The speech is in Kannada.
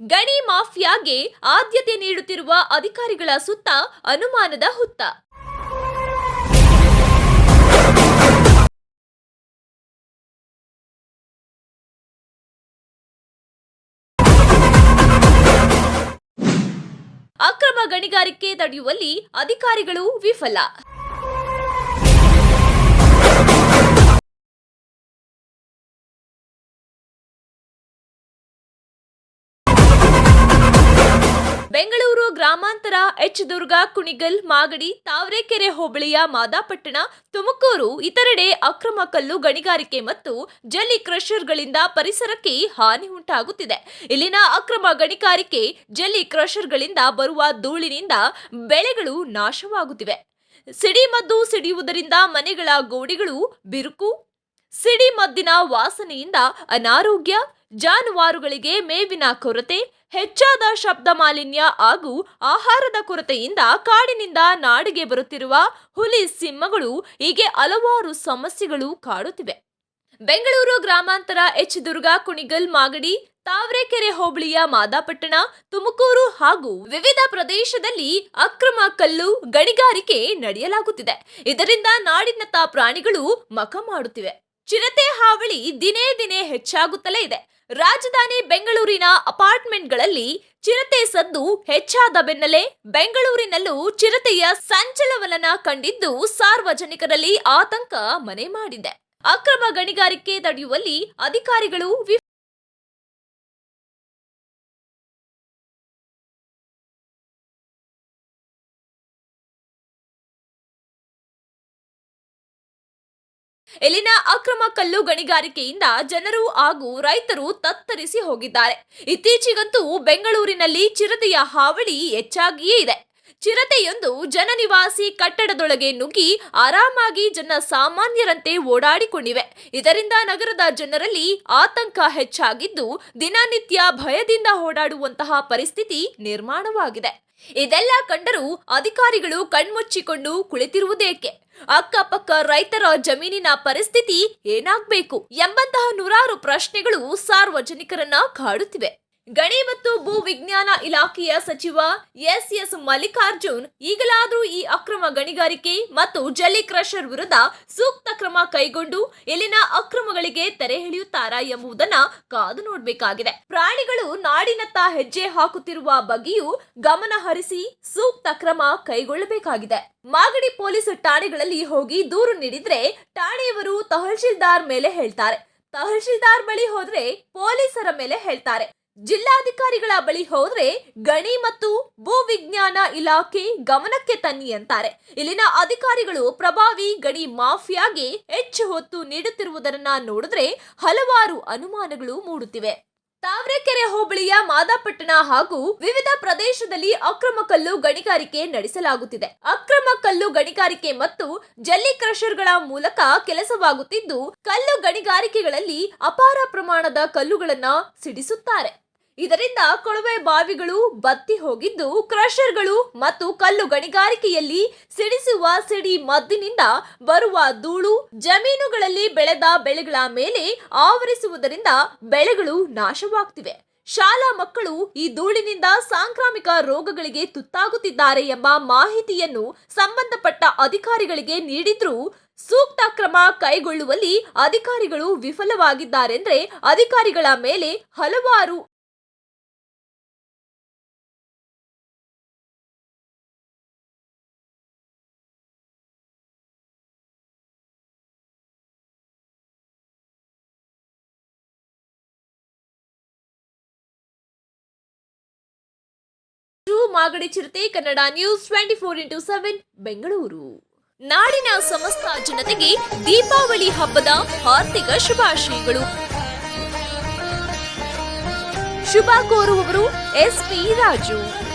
ಗಣಿ ಮಾಫಿಯಾಗೆ ಆದ್ಯತೆ ನೀಡುತ್ತಿರುವ ಅಧಿಕಾರಿಗಳ ಸುತ್ತ ಅನುಮಾನದ ಹುತ್ತ. ಅಕ್ರಮ ಗಣಿಗಾರಿಕೆ ತಡೆಯುವಲ್ಲಿ ಅಧಿಕಾರಿಗಳು ವಿಫಲ. ಬೆಂಗಳೂರು ಗ್ರಾಮಾಂತರ ಎಚ್ ದುರ್ಗ ಕುಣಿಗಲ್ ಮಾಗಡಿ ತಾವರೆಕೆರೆ ಹೋಬಳಿಯ ಮಾದಾಪಟ್ಟಣ ತುಮಕೂರು ಇತರೆಡೆ ಅಕ್ರಮ ಕಲ್ಲು ಗಣಿಗಾರಿಕೆ ಮತ್ತು ಜಲ್ಲಿ ಕ್ರಷರ್ಗಳಿಂದ ಪರಿಸರಕ್ಕೆ ಹಾನಿ ಉಂಟಾಗುತ್ತಿದೆ. ಇಲ್ಲಿನ ಅಕ್ರಮ ಗಣಿಗಾರಿಕೆ ಜಲ್ಲಿ ಕ್ರಷರ್ಗಳಿಂದ ಬರುವ ಧೂಳಿನಿಂದ ಬೆಳೆಗಳು ನಾಶವಾಗುತ್ತಿವೆ. ಸಿಡಿಮದ್ದು ಸಿಡಿಯುವುದರಿಂದ ಮನೆಗಳ ಗೋಡೆಗಳು ಬಿರುಕು ಸಿಡಿಮದ್ದಿನ ವಾಸನೆಯಿಂದ ಅನಾರೋಗ್ಯ ಜಾನುವಾರುಗಳಿಗೆ ಮೇವಿನ ಕೊರತೆ, ಹೆಚ್ಚಾದ ಶಬ್ದ ಮಾಲಿನ್ಯ ಹಾಗೂ ಆಹಾರದ ಕೊರತೆಯಿಂದ ಕಾಡಿನಿಂದ ನಾಡಿಗೆ ಬರುತ್ತಿರುವ ಹುಲಿ ಸಿಂಹಗಳು ಹೀಗೆ ಹಲವಾರು ಸಮಸ್ಯೆಗಳು ಕಾಡುತ್ತಿವೆ. ಬೆಂಗಳೂರು ಗ್ರಾಮಾಂತರ ಎಚ್ ದುರ್ಗಾ ಕುಣಿಗಲ್ ಮಾಗಡಿ, ತಾವರೆಕೆರೆ ಹೋಬಳಿಯ ಮಾದಾಪಟ್ಟಣ, ತುಮಕೂರು ಹಾಗೂ ವಿವಿಧ ಪ್ರದೇಶದಲ್ಲಿ ಅಕ್ರಮ ಕಲ್ಲು ಗಣಿಗಾರಿಕೆ ನಡೆಯಲಾಗುತ್ತಿದೆ. ಇದರಿಂದ ನಾಡಿನತ್ತ ಪ್ರಾಣಿಗಳು ಮಖ ಮಾಡುತ್ತಿವೆ. ಚಿರತೆ ಹಾವಳಿ ದಿನೇ ದಿನೇ ಹೆಚ್ಚಾಗುತ್ತಲೇ ಇದೆ. ರಾಜಧಾನಿ ಬೆಂಗಳೂರಿನ ಅಪಾರ್ಟ್ಮೆಂಟ್ಗಳಲ್ಲಿ ಚಿರತೆ ಸದ್ದು ಹೆಚ್ಚಾದ ಬೆನ್ನಲ್ಲೇ ಬೆಂಗಳೂರಿನಲ್ಲೂ ಚಿರತೆಯ ಸಂಚಲವಲನ ಕಂಡಿದ್ದು ಸಾರ್ವಜನಿಕರಲ್ಲಿ ಆತಂಕ ಮನೆ ಮಾಡಿದೆ. ಅಕ್ರಮ ಗಣಿಗಾರಿಕೆ ತಡೆಯುವಲ್ಲಿ ಅಧಿಕಾರಿಗಳು ಇಲ್ಲಿನ ಅಕ್ರಮ ಕಲ್ಲು ಗಣಿಗಾರಿಕೆಯಿಂದ ಜನರು ಹಾಗೂ ರೈತರು ತತ್ತರಿಸಿ ಹೋಗಿದ್ದಾರೆ. ಇತ್ತೀಚೆಗಂತೂ ಬೆಂಗಳೂರಿನಲ್ಲಿ ಚಿರತೆಯ ಹಾವಳಿ ಹೆಚ್ಚಾಗಿಯೇ ಇದೆ. ಚಿರತೆಯೊಂದು ಜನನಿವಾಸಿ ಕಟ್ಟಡದೊಳಗೆ ನುಗ್ಗಿ ಆರಾಮಾಗಿ ಜನ ಸಾಮಾನ್ಯರಂತೆ ಓಡಾಡಿಕೊಂಡಿವೆ. ಇದರಿಂದ ನಗರದ ಜನರಲ್ಲಿ ಆತಂಕ ಹೆಚ್ಚಾಗಿದ್ದು ದಿನನಿತ್ಯ ಭಯದಿಂದ ಓಡಾಡುವಂತಹ ಪರಿಸ್ಥಿತಿ ನಿರ್ಮಾಣವಾಗಿದೆ. ಇದೆಲ್ಲ ಕಂಡರೂ ಅಧಿಕಾರಿಗಳು ಕಣ್ಮುಚ್ಚಿಕೊಂಡು ಕುಳಿತಿರುವುದೇಕೆ? ಅಕ್ಕಪಕ್ಕ ರೈತರ ಜಮೀನಿನ ಪರಿಸ್ಥಿತಿ ಏನಾಗಬೇಕು? ಎಂಬಂತಹ ನೂರಾರು ಪ್ರಶ್ನೆಗಳು ಸಾರ್ವಜನಿಕರನ್ನ ಕಾಡುತ್ತಿವೆ. ಗಣಿ ಮತ್ತು ಭೂ ವಿಜ್ಞಾನ ಇಲಾಖೆಯ ಸಚಿವ ಎಸ್ ಎಸ್ ಮಲ್ಲಿಕಾರ್ಜುನ್ ಈಗಲಾದರೂ ಈ ಅಕ್ರಮ ಗಣಿಗಾರಿಕೆ ಮತ್ತು ಜಲ್ಲಿ ಕ್ರಷರ್ ವಿರುದ್ಧ ಸೂಕ್ತ ಕ್ರಮ ಕೈಗೊಂಡು ಇಲ್ಲಿನ ಅಕ್ರಮಗಳಿಗೆ ತೆರೆ ಎಳೆಯುತ್ತಾರಾ ಎಂಬುದನ್ನ ಕಾದು ನೋಡಬೇಕಾಗಿದೆ. ಪ್ರಾಣಿಗಳು ನಾಡಿನತ್ತ ಹೆಜ್ಜೆ ಹಾಕುತ್ತಿರುವ ಬಗ್ಗೆಯೂ ಗಮನ ಹರಿಸಿ ಸೂಕ್ತ ಕ್ರಮ ಕೈಗೊಳ್ಳಬೇಕಾಗಿದೆ. ಮಾಗಡಿ ಪೊಲೀಸ್ ಠಾಣೆಗಳಲ್ಲಿ ಹೋಗಿ ದೂರು ನೀಡಿದ್ರೆ ಠಾಣೆಯವರು ತಹಶೀಲ್ದಾರ್ ಮೇಲೆ ಹೇಳ್ತಾರೆ. ತಹಶೀಲ್ದಾರ್ ಬಳಿ ಹೋದ್ರೆ ಪೊಲೀಸರ ಮೇಲೆ ಹೇಳ್ತಾರೆ. ಜಿಲ್ಲಾಧಿಕಾರಿಗಳ ಬಳಿ ಹೋದ್ರೆ ಗಣಿ ಮತ್ತು ಭೂ ವಿಜ್ಞಾನ ಇಲಾಖೆ ಗಮನಕ್ಕೆ ತನ್ನಿ ಅಂತಾರೆ. ಇಲ್ಲಿನ ಅಧಿಕಾರಿಗಳು ಪ್ರಭಾವಿ ಗಣಿ ಮಾಫಿಯಾಗೆ ಹೆಚ್ಚು ಹೊತ್ತು ನೀಡುತ್ತಿರುವುದನ್ನ ನೋಡಿದ್ರೆ ಹಲವಾರು ಅನುಮಾನಗಳು ಮೂಡುತ್ತಿವೆ. ತಾವರೆಕೆರೆ ಹೋಬಳಿಯ ಮಾದಾಪಟ್ಟಣ ಹಾಗೂ ವಿವಿಧ ಪ್ರದೇಶದಲ್ಲಿ ಅಕ್ರಮ ಕಲ್ಲು ಗಣಿಗಾರಿಕೆ ನಡೆಸಲಾಗುತ್ತಿದೆ. ಅಕ್ರಮ ಕಲ್ಲು ಗಣಿಗಾರಿಕೆ ಮತ್ತು ಜಲ್ಲಿ ಕ್ರಷರ್ಗಳ ಮೂಲಕ ಕೆಲಸವಾಗುತ್ತಿದ್ದು, ಕಲ್ಲು ಗಣಿಗಾರಿಕೆಗಳಲ್ಲಿ ಅಪಾರ ಪ್ರಮಾಣದ ಕಲ್ಲುಗಳನ್ನ ಸಿಡಿಸುತ್ತಾರೆ. ಇದರಿಂದ ಕೊಳವೆ ಬಾವಿಗಳು ಬತ್ತಿ ಹೋಗಿದ್ದು ಕ್ರಷರ್ಗಳು ಮತ್ತು ಕಲ್ಲು ಗಣಿಗಾರಿಕೆಯಲ್ಲಿ ಸಿಡಿಸುವ ಸಿಡಿ ಮದ್ದಿನಿಂದ ಬರುವ ಧೂಳು ಜಮೀನುಗಳಲ್ಲಿ ಬೆಳೆದ ಬೆಳೆಗಳ ಮೇಲೆ ಆವರಿಸುವುದರಿಂದ ಬೆಳೆಗಳು ನಾಶವಾಗ್ತಿವೆ. ಶಾಲಾ ಮಕ್ಕಳು ಈ ಧೂಳಿನಿಂದ ಸಾಂಕ್ರಾಮಿಕ ರೋಗಗಳಿಗೆ ತುತ್ತಾಗುತ್ತಿದ್ದಾರೆ ಎಂಬ ಮಾಹಿತಿಯನ್ನು ಸಂಬಂಧಪಟ್ಟ ಅಧಿಕಾರಿಗಳಿಗೆ ನೀಡಿದ್ರೂ ಸೂಕ್ತ ಕ್ರಮ ಕೈಗೊಳ್ಳುವಲ್ಲಿ ಅಧಿಕಾರಿಗಳು ವಿಫಲವಾಗಿದ್ದಾರೆಂದ್ರೆ ಅಧಿಕಾರಿಗಳ ಮೇಲೆ ಹಲವಾರು ಮಾಗಡಿ ಚಿರತೆ, Kannada news twenty four into seven Bengaluru. ನಾಡಿನ ಸಮಸ್ತ ಜನತೆಗೆ ದೀಪಾವಳಿ ಹಬ್ಬದ ಹಾರ್ದಿಕ ಶುಭಾಶಯಗಳು. ಶುಭ ಕೋರುವವರು ಎಸ್ ಪಿ ರಾಜು.